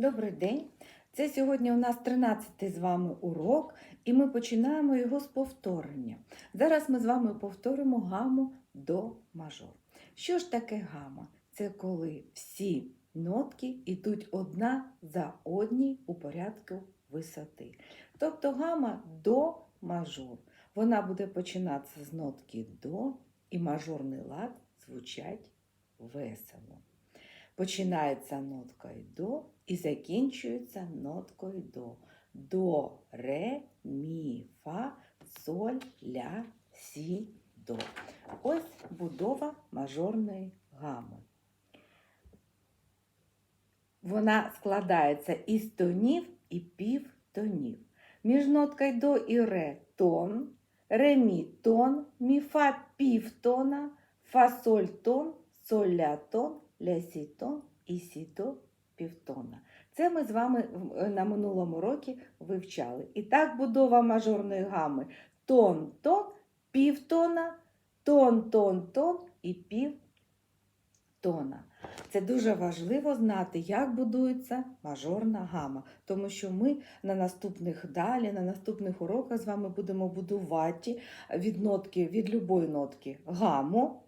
Добрий день! Це сьогодні у нас 13-й з вами урок, і ми починаємо його з повторення. Зараз ми з вами повторимо гаму до мажор. Що ж таке гама? Це коли всі нотки йдуть одна за одній у порядку висоти. Тобто гама до мажор. Вона буде починатися з нотки до, і мажорний лад звучать весело. Починається ноткою до і закінчується ноткою до. До, ре, мі, фа, соль, ля, сі, до. Ось будова мажорної гами. Вона складається із тонів і півтонів. Між ноткою до і ре тон, ре мі тон, мі фа півтона, фа соль тон, соль ля тон, ля сітон і сі до півтона. Це ми з вами на минулому році вивчали. І так будова мажорної гами тон, тон, півтона, тон, тон, тон і півтона. Це дуже важливо знати, як будується мажорна гама, тому що ми на наступних далі, на наступних уроках з вами будемо будувати від нотки, від любої нотки гаму,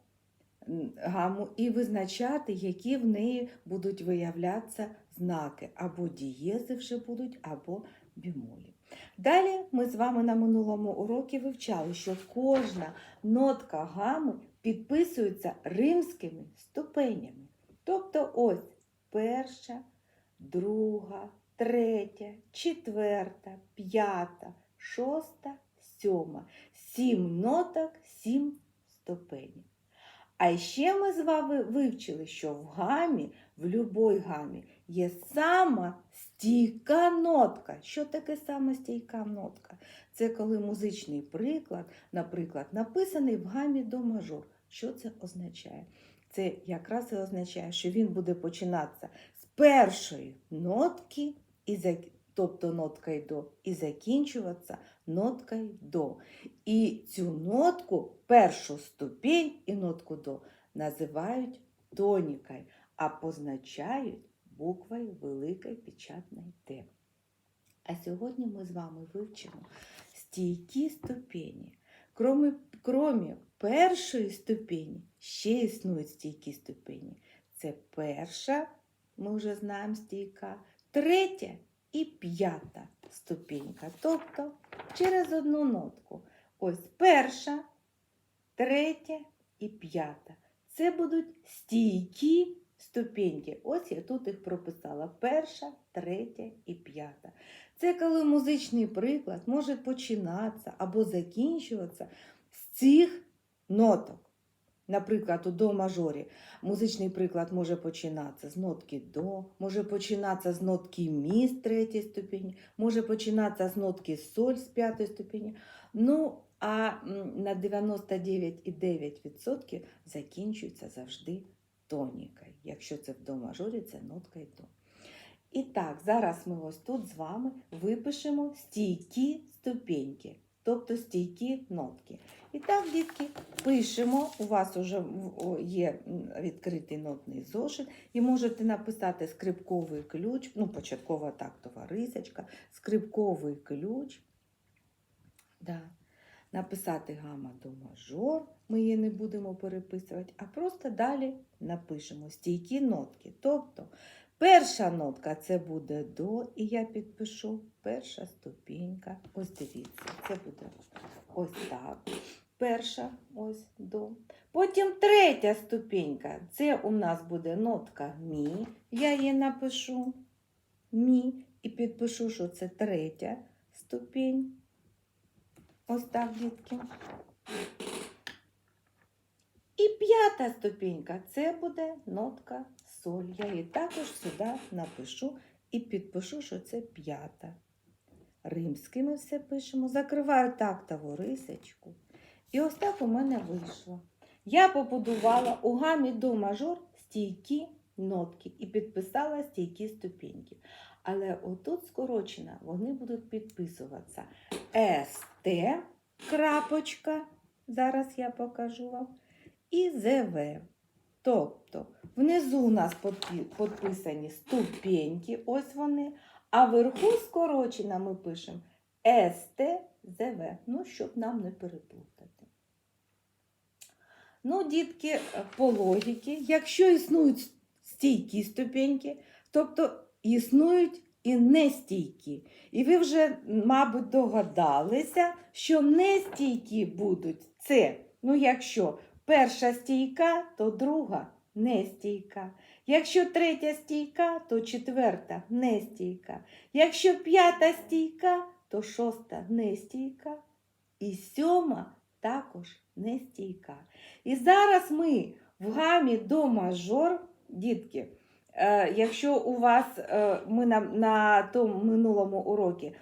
гаму і визначати, які в неї будуть виявлятися знаки, або дієзи вже будуть, або бімолі. Далі ми з вами на минулому уроці вивчали, що кожна нотка гами підписується римськими ступенями. Тобто ось перша, друга, третя, четверта, п'ята, шоста, сьома. Сім ноток, сім ступенів. А ще ми з вами вивчили, що в гамі, в любой гамі, є сама стійка нотка. Що таке сама стійка нотка? Це коли музичний приклад, наприклад, написаний в гамі до мажор. Що це означає? Це якраз і означає, що він буде починатися з першої нотки, і тобто ноткою до, і закінчуватися ноткою до. І цю нотку, першу ступінь і нотку до називають тонікою, а позначають буквою великої печатної Т. А сьогодні ми з вами вивчимо стійкі ступені. Кроме, кроме першої ступені, ще існують стійкі ступені. Це перша, ми вже знаємо стійка, третя і п'ята ступенька. Тобто через одну нотку. Ось перша, третя і п'ята. Це будуть стійкі ступеньки. Ось я тут їх прописала: перша, третя і п'ята. Це коли музичний приклад може починатися або закінчуватися з цих ноток. Наприклад, у до мажорі музичний приклад може починатися з нотки до, може починатися з нотки мі з третьої ступені, може починатися з нотки соль з п'ятої ступені. Ну, а на 99,9% закінчується завжди тонікою. Якщо це в до мажорі, це нотка і до. І так, зараз ми ось тут з вами випишемо стійкі ступеньки, тобто стійкі нотки. І так, дітки, пишемо. У вас вже є відкритий нотний зошит, і можете написати скрипковий ключ, ну, початкова тактова рисочка, скрипковий ключ. Да. Написати гама до мажор, ми її не будемо переписувати, а просто далі напишемо стійкі нотки. Тобто перша нотка це буде до, і я підпишу перша ступінька. Ось дивіться, це буде ось так. Перша ось до. Потім третя ступінька. Це у нас буде нотка мі. Я її напишу мі і підпишу, що це третя ступінь. Ось так, дітки. І п'ята ступінька це буде нотка соль. Я її також сюди напишу і підпишу, що це п'ята. Римськими все пишемо. Закриваю тактову рисочку. І ось так у мене вийшло. Я побудувала у гамі до мажор стійкі нотки і підписала стійкі ступіньки. Але отут скорочено вони будуть підписуватися СТ, крапочка, зараз я покажу вам, і ЗВ. Тобто внизу у нас підписані ступеньки, ось вони, а вверху скорочено ми пишемо СТЗВ, ну, щоб нам не переплутати. Ну, дітки, по логіки, якщо існують стійкі ступеньки, тобто існують і нестійкі. І ви вже, мабуть, догадалися, що нестійкі будуть це, ну, якщо перша стійка, то друга нестійка. Якщо третя стійка, то четверта нестійка. Якщо п'ята стійка, то шоста нестійка. І сьома також нестійка. І зараз ми в гамі до мажор, дітки, е, якщо у вас е, ми на, на тому минулому уроці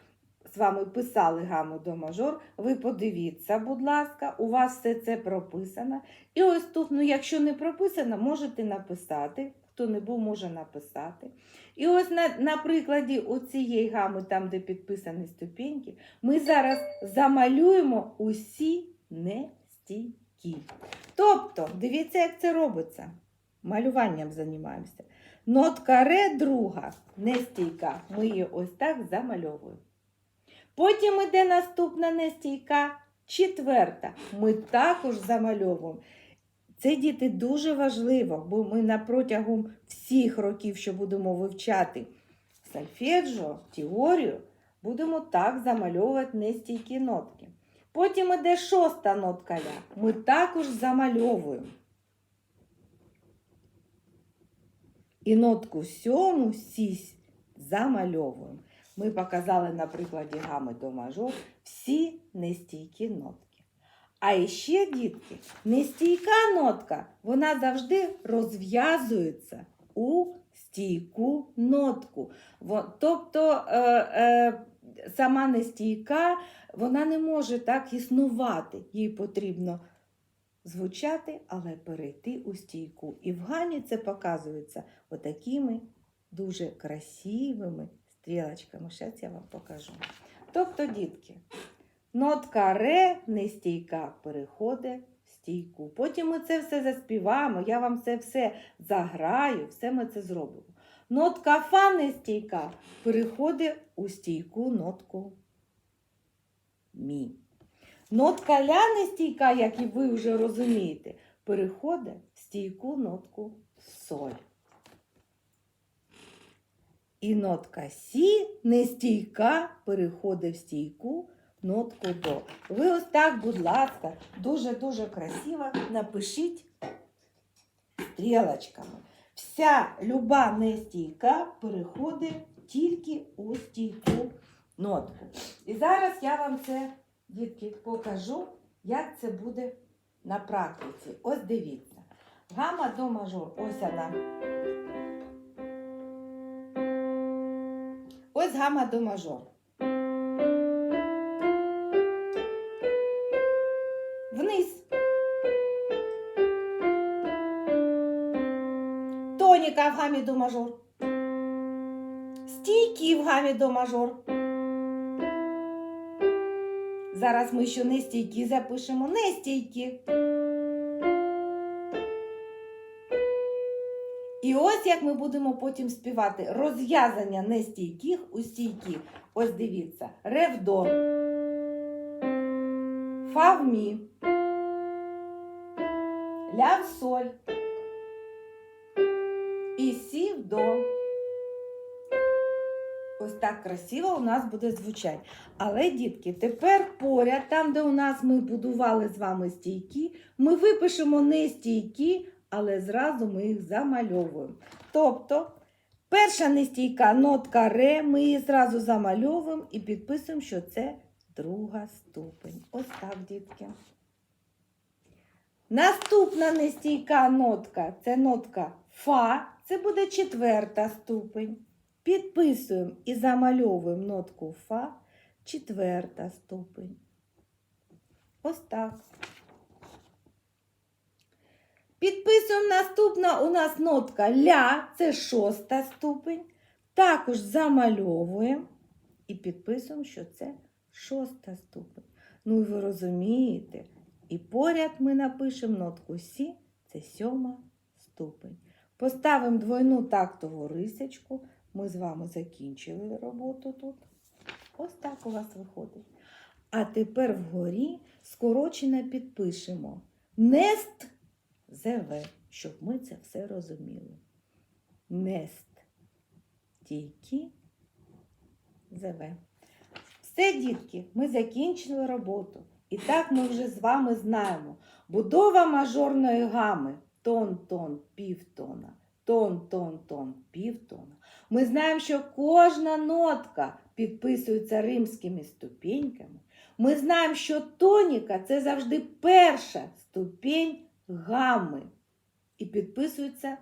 вами писали гаму до мажор, ви подивіться, будь ласка, у вас все це прописано. І ось тут, ну якщо не прописано, можете написати. Хто не був, може написати. І ось на, на прикладі оцієї гами, там, де підписані ступеньки, ми зараз замалюємо усі нестійкі. Тобто, дивіться, як це робиться. Малюванням займаємося. Нотка ре друга нестійка. Ми її ось так замальовуємо. Потім іде наступна нестійка, четверта. Ми також замальовуємо. Це діти дуже важливо, бо ми на протягом всіх років, що будемо вивчати сольфеджіо, теорію, будемо так замальовувати нестійкі нотки. Потім іде шоста нотка ля. Ми також замальовуємо. І нотку сьому сісь замальовуємо. Ми показали на прикладі гами до мажор всі нестійкі нотки. А ще, дітки, нестійка нотка, вона завжди розв'язується у стійку нотку. Тобто е, е, сама нестійка, вона не може так існувати. Їй потрібно звучати, але перейти у стійку. І в гамі це показується отакими дуже красивими стрілочками. Зараз я вам покажу. Тобто, дітки, нотка ре нестійка переходить в стійку. Потім ми це все заспіваємо, я вам це все заграю, все ми це зробимо. Нотка фа нестійка переходить у стійку нотку мі. Нотка ля нестійка, як і ви вже розумієте, переходить в стійку нотку соль. І нотка сі нестійка переходить в стійку нотку до. Ви ось так, будь ласка, дуже-дуже красиво напишіть стрілочками. Вся люба нестійка переходить тільки у стійку нотку. І зараз я вам це, дітки, покажу, як це буде на практиці. Ось дивіться. Гама до мажор. Ось вона. Ось гама до мажор. Вниз. Тоніка в гамі до мажор. Стійкі в гамі до мажор. Зараз ми ще не стійкі запишемо, не стійкі. Ось як ми будемо потім співати розв'язання нестійких у стійкі. Ось дивіться. Ре в до. Фа в мі. Ля в соль. І сі в до. Ось так красиво у нас буде звучати. Але, дітки, тепер поряд, там, де у нас ми будували з вами стійки, ми випишемо не стійки, але зразу ми їх замальовуємо. Тобто, перша нестійка нотка ре, ми її зразу замальовуємо і підписуємо, що це друга ступень. Ось так, дітки. Наступна нестійка нотка це нотка Фа, це буде четверта ступень. Підписуємо і замальовуємо нотку Фа, четверта ступень. Ось так. Підписуємо наступна у нас нотка Ля, це шоста ступень. Також замальовуємо і підписуємо, що це шоста ступень. Ну, і ви розумієте. І поряд ми напишемо нотку Сі, це сьома ступень. Поставимо двойну тактову рисочку. Ми з вами закінчили роботу тут. Ось так у вас виходить. А тепер вгорі скорочено підпишемо Нест ЗВ, щоб ми це все розуміли. Нест тільки ЗВ. Все, дітки, ми закінчили роботу. І так ми вже з вами знаємо. Будова мажорної гами тон-тон півтона, тон-тон-тон півтона. Ми знаємо, що кожна нотка підписується римськими ступеньками. Ми знаємо, що тоніка це завжди перша ступінь гами. І підписується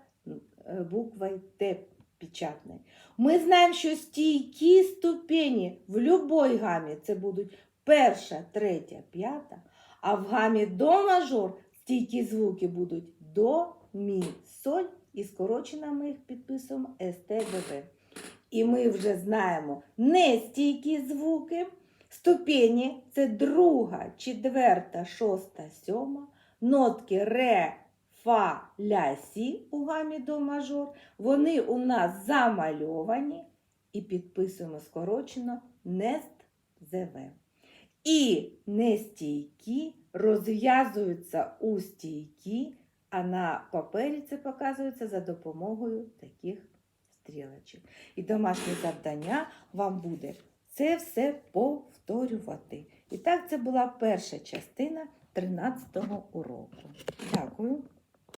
е, буквою Т печатною. Ми знаємо, що стійкі ступені в будь-якій гамі це будуть перша, третя, п'ята, а в гамі до мажор стійкі звуки будуть до, мі, соль, і скорочено ми їх підписуємо СТБВ. І ми вже знаємо нестійкі звуки. Ступені це друга, четверта, шоста, сьома. Нотки ре, фа, ля, сі у гамі до мажор. Вони у нас замальовані і підписуємо скорочено нест ЗВ. І нестійкі розв'язуються у стійкі, а на папері це показується за допомогою таких стрілочок. І домашнє завдання вам буде це все повторювати. І так, це була перша частина 13 уроку. Дякую.